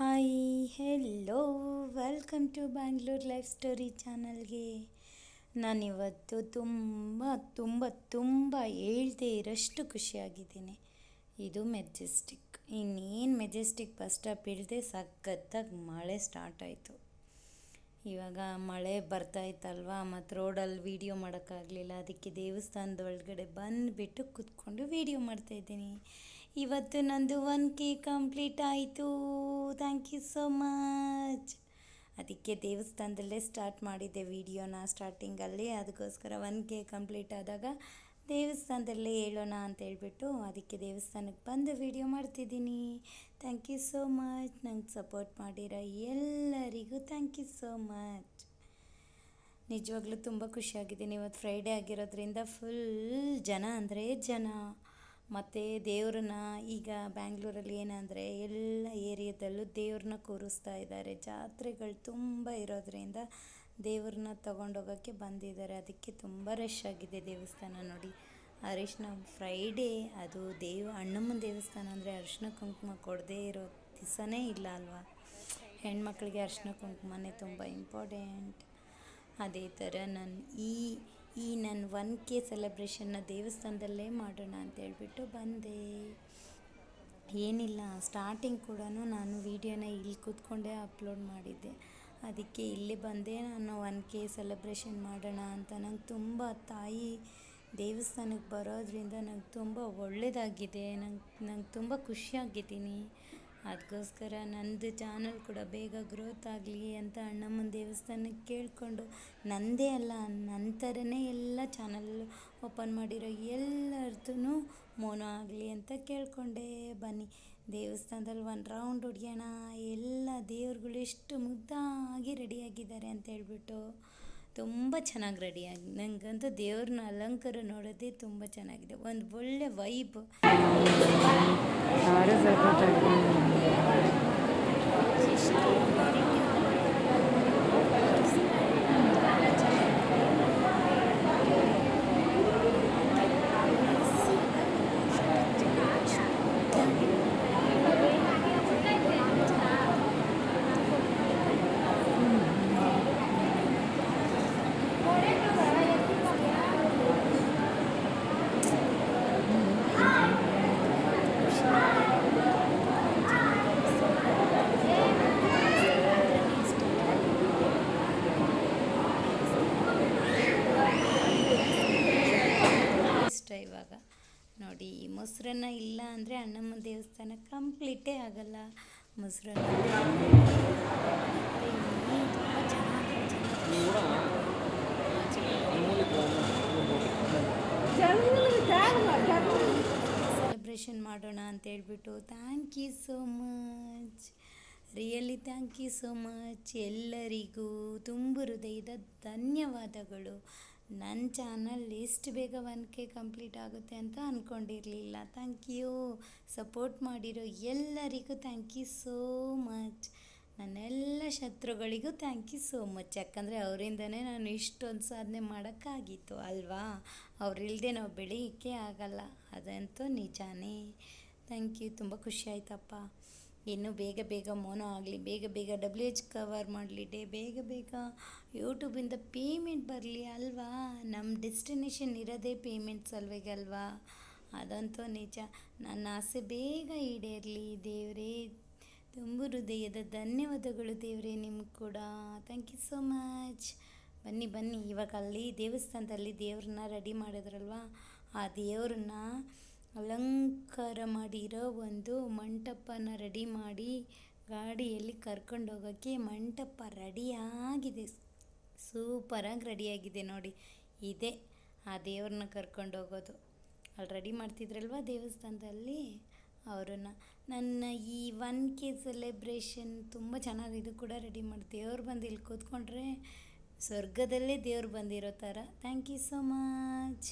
Hi hello welcome to Bangalore life story ಚಾನಲ್ಗೆ ನಾನಿವತ್ತು ತುಂಬ ತುಂಬ ತುಂಬ ಹೇಳ್ದೇ ಇರೋಷ್ಟು ಖುಷಿಯಾಗಿದ್ದೀನಿ. ಇದು ಮೆಜೆಸ್ಟಿಕ್. ಇನ್ನೇನು ಮೆಜೆಸ್ಟಿಕ್ ಬಸ್ ಸ್ಟಾಪ್ ಇಳಿದೆ ಸಖತ್ತಾಗಿ ಮಳೆ ಸ್ಟಾರ್ಟ್ ಆಯಿತು. ಇವಾಗ ಮಳೆ ಬರ್ತಾ ಇತ್ತಲ್ವಾ? ಮತ್ತು ರೋಡಲ್ಲಿ ವೀಡಿಯೋ ಮಾಡೋಕ್ಕಾಗಲಿಲ್ಲ. ಅದಕ್ಕೆ ದೇವಸ್ಥಾನದ ಒಳಗಡೆ ಬಂದುಬಿಟ್ಟು ಕೂತ್ಕೊಂಡು ವೀಡಿಯೋ ಮಾಡ್ತಾಯಿದ್ದೀನಿ ಇವತ್ತು ನಂದು ಒನ್ ಕೆ ಕಂಪ್ಲೀಟ್ ಆಯಿತು. ಥ್ಯಾಂಕ್ ಯು ಸೋ ಮಚ್ ಅದಕ್ಕೆ ದೇವಸ್ಥಾನದಲ್ಲೇ ಸ್ಟಾರ್ಟ್ ಮಾಡಿದ್ದೆ ವೀಡಿಯೋನ ಸ್ಟಾರ್ಟಿಂಗಲ್ಲಿ ಅದಕ್ಕೋಸ್ಕರ ಒನ್ ಕೆ ಕಂಪ್ಲೀಟ್ ಆದಾಗ ದೇವಸ್ಥಾನದಲ್ಲೇ ಹೇಳೋಣ ಅಂತ ಹೇಳ್ಬಿಟ್ಟು ಅದಕ್ಕೆ ದೇವಸ್ಥಾನಕ್ಕೆ ಬಂದು ವಿಡಿಯೋ ಮಾಡ್ತಿದ್ದೀನಿ. ಥ್ಯಾಂಕ್ ಯು ಸೋ ಮಚ್ ನಂಗೆ ಸಪೋರ್ಟ್ ಮಾಡಿರೋ ಎಲ್ಲರಿಗೂ ಥ್ಯಾಂಕ್ ಯು ಸೋ ಮಚ್ ನಿಜವಾಗ್ಲೂ ತುಂಬ ಖುಷಿಯಾಗಿದ್ದೀನಿ ಇವತ್ತು ಫ್ರೈಡೇ ಆಗಿರೋದ್ರಿಂದ ಫುಲ್ ಜನ ಅಂದರೆ ಜನ. ಮತ್ತು ದೇವ್ರನ್ನ ಈಗ ಬ್ಯಾಂಗ್ಳೂರಲ್ಲಿ ಏನಂದರೆ ಎಲ್ಲ ಏರಿಯಾದಲ್ಲೂ ದೇವ್ರನ್ನ ಕೂರಿಸ್ತಾ ಇದ್ದಾರೆ. ಜಾತ್ರೆಗಳು ತುಂಬ ಇರೋದ್ರಿಂದ ದೇವ್ರನ್ನ ತಗೊಂಡೋಗೋಕ್ಕೆ ಬಂದಿದ್ದಾರೆ. ಅದಕ್ಕೆ ತುಂಬ ರಶ್ ಆಗಿದೆ ದೇವಸ್ಥಾನ ನೋಡಿ. ಅರಿಶಿನ ಫ್ರೈಡೇ ಅದು ದೇವ, ಅಣ್ಣಮ್ಮನ ದೇವಸ್ಥಾನ ಅಂದರೆ ಅರಿಶಿನ ಕುಂಕುಮ ಕೊಡದೇ ಇರೋ ದಿವಸನೇ ಇಲ್ಲ ಅಲ್ವಾ? ಹೆಣ್ಮಕ್ಳಿಗೆ ಅರಿಶಿನ ಕುಂಕುಮನೇ ತುಂಬ ಇಂಪಾರ್ಟೆಂಟ್ ಅದೇ ಥರ ನಾನು ಈ ಈ ನನ್ನ ಒನ್ ಕೆ ಸೆಲೆಬ್ರೇಷನ್ನ ದೇವಸ್ಥಾನದಲ್ಲೇ ಮಾಡೋಣ ಅಂತ ಹೇಳ್ಬಿಟ್ಟು ಬಂದೆ. ಏನಿಲ್ಲ ಸ್ಟಾರ್ಟಿಂಗ್ ಕೂಡ ನಾನು ವೀಡಿಯೋನ ಇಲ್ಲಿ ಕೂತ್ಕೊಂಡೇ ಅಪ್ಲೋಡ್ ಮಾಡಿದ್ದೆ. ಅದಕ್ಕೆ ಇಲ್ಲಿ ಬಂದೆ ನಾನು ಒನ್ ಕೆ ಸೆಲೆಬ್ರೇಷನ್ ಮಾಡೋಣ ಅಂತ. ನಂಗೆ ತುಂಬ ತಾಯಿ ದೇವಸ್ಥಾನಕ್ಕೆ ಬರೋದ್ರಿಂದ ನಂಗೆ ತುಂಬ ಒಳ್ಳೆಯದಾಗಿದೆ ನಂಗೆ ನಂಗೆ ತುಂಬ ಖುಷಿಯಾಗಿದ್ದೀನಿ. ಅದಕ್ಕೋಸ್ಕರ ನಂದು ಚಾನಲ್ ಕೂಡ ಬೇಗ ಗ್ರೋತ್ ಆಗಲಿ ಅಂತ ಅಣ್ಣಮ್ಮನ ದೇವಸ್ಥಾನಕ್ಕೆ ಕೇಳಿಕೊಂಡು ನನ್ನದೇ ಅಲ್ಲ ನನ್ನ ಥರನೇ ಎಲ್ಲ ಚಾನಲ್ ಓಪನ್ ಮಾಡಿರೋ ಎಲ್ಲರದ್ದು ಮೋನೋ ಆಗಲಿ ಅಂತ ಕೇಳಿಕೊಂಡೆ ಬನ್ನಿ. ದೇವಸ್ಥಾನದಲ್ಲಿ ಒಂದು ರೌಂಡ್ ಹೊಡಿಯೋಣ, ಎಲ್ಲ ದೇವ್ರುಗಳು ಎಷ್ಟು ಮುದ್ದಾಗಿ ರೆಡಿಯಾಗಿದ್ದಾರೆ ಅಂತ ಹೇಳ್ಬಿಟ್ಟು ತುಂಬ ಚೆನ್ನಾಗಿ ರೆಡಿಯಾಗಿ ನನಗಂತೂ ದೇವ್ರನ್ನ ಅಲಂಕಾರ ನೋಡೋದೇ ತುಂಬ ಚೆನ್ನಾಗಿದೆ, ಒಂದು ಒಳ್ಳೆ ವೈಬ್ Ağrı zaten takdim. ಇವಾಗ ನೋಡಿ ಮೊಸರನ್ನ ಇಲ್ಲ ಅಂದರೆ ಅಣ್ಣಮ್ಮ ದೇವಸ್ಥಾನ ಕಂಪ್ಲೀಟೇ ಆಗಲ್ಲ. ಮೊಸರನ್ನ ಸೆಲೆಬ್ರೇಷನ್ ಮಾಡೋಣ ಅಂತ ಹೇಳ್ಬಿಟ್ಟು thank you so much really thank you so much ಎಲ್ಲರಿಗೂ ತುಂಬ ಹೃದಯದ ಧನ್ಯವಾದಗಳು. ನನ್ನ ಚಾನಲ್ ಎಷ್ಟು ಬೇಗ ಒನ್ ಕೆ ಕಂಪ್ಲೀಟ್ ಆಗುತ್ತೆ ಅಂತ ಅಂದ್ಕೊಂಡಿರಲಿಲ್ಲ ಥ್ಯಾಂಕ್ ಯು ಸಪೋರ್ಟ್ ಮಾಡಿರೋ ಎಲ್ಲರಿಗೂ ಥ್ಯಾಂಕ್ ಯು ಸೋ ಮಚ್ ನನ್ನೆಲ್ಲ ಶತ್ರುಗಳಿಗೂ ಥ್ಯಾಂಕ್ ಯು ಸೋ ಮಚ್ ಯಾಕಂದರೆ ಅವರಿಂದನೇ ನಾನು ಇಷ್ಟೊಂದು ಸಾಧನೆ ಮಾಡೋಕ್ಕಾಗಿತ್ತು, ಅಲ್ವಾ? ಅವರಿಲ್ಲದೆ ನಾವು ಬೆಳೆಯೋಕ್ಕೆ ಆಗಲ್ಲ. ಅದಂತೂ ನಿಜಾನೇ. ಥ್ಯಾಂಕ್ ಯು ತುಂಬ ಖುಷಿ ಆಯ್ತಪ್ಪ. ಇನ್ನೂ ಬೇಗ ಬೇಗ ಮೋನೋ ಆಗಲಿ, ಬೇಗ ಬೇಗ ಡಬ್ಲ್ಯೂ ಎಚ್ ಕವರ್ ಮಾಡಲಿ, ಡೇ ಬೇಗ ಬೇಗ ಯೂಟ್ಯೂಬಿಂದ ಪೇಮೆಂಟ್ ಬರಲಿ ಅಲ್ವಾ? ನಮ್ಮ ಡೆಸ್ಟಿನೇಷನ್ ಇರೋದೇ ಪೇಮೆಂಟ್ಸ್ ಅಲ್ವೇಗಲ್ವಾ ಅದಂತೂ ನಿಜ. ನನ್ನ ಆಸೆ ಬೇಗ ಈಡೇರಲಿ ದೇವರೇ. ತುಂಬ ಹೃದಯದ ಧನ್ಯವಾದಗಳು ದೇವರೇ ನಿಮ್ಗೆ ಕೂಡ. ಥ್ಯಾಂಕ್ ಯು ಸೋ ಮಚ್ ಬನ್ನಿ ಬನ್ನಿ. ಇವಾಗ ಅಲ್ಲಿ ದೇವಸ್ಥಾನದಲ್ಲಿ ದೇವ್ರನ್ನ ರೆಡಿ ಮಾಡಿದ್ರಲ್ವಾ? ಆ ದೇವ್ರನ್ನ ಅಲಂಕಾರ ಮಾಡಿರೋ ಒಂದು ಮಂಟಪನ ರೆಡಿ ಮಾಡಿ ಗಾಡಿಯಲ್ಲಿ ಕರ್ಕೊಂಡು ಹೋಗೋಕ್ಕೆ ಮಂಟಪ ರೆಡಿಯಾಗಿದೆ. ಸೂಪರಾಗಿ ರೆಡಿಯಾಗಿದೆ ನೋಡಿ. ಇದೆ ಆ ದೇವ್ರನ್ನ ಕರ್ಕೊಂಡು ಹೋಗೋದು ಅಲ್ಲಿ ರೆಡಿ ಮಾಡ್ತಿದ್ರಲ್ವ ದೇವಸ್ಥಾನದಲ್ಲಿ? ಅವರನ್ನು. ನನ್ನ ಈ ಒನ್ ಕೆ ಸೆಲೆಬ್ರೇಷನ್ ತುಂಬ ಚೆನ್ನಾಗಿ ಇದು ಕೂಡ ರೆಡಿ ಮಾಡಿ ದೇವ್ರು ಬಂದು ಇಲ್ಲಿ ಕೂತ್ಕೊಂಡ್ರೆ ಸ್ವರ್ಗದಲ್ಲೇ ದೇವ್ರು ಬಂದಿರೋ ಥರ. Thank you so much.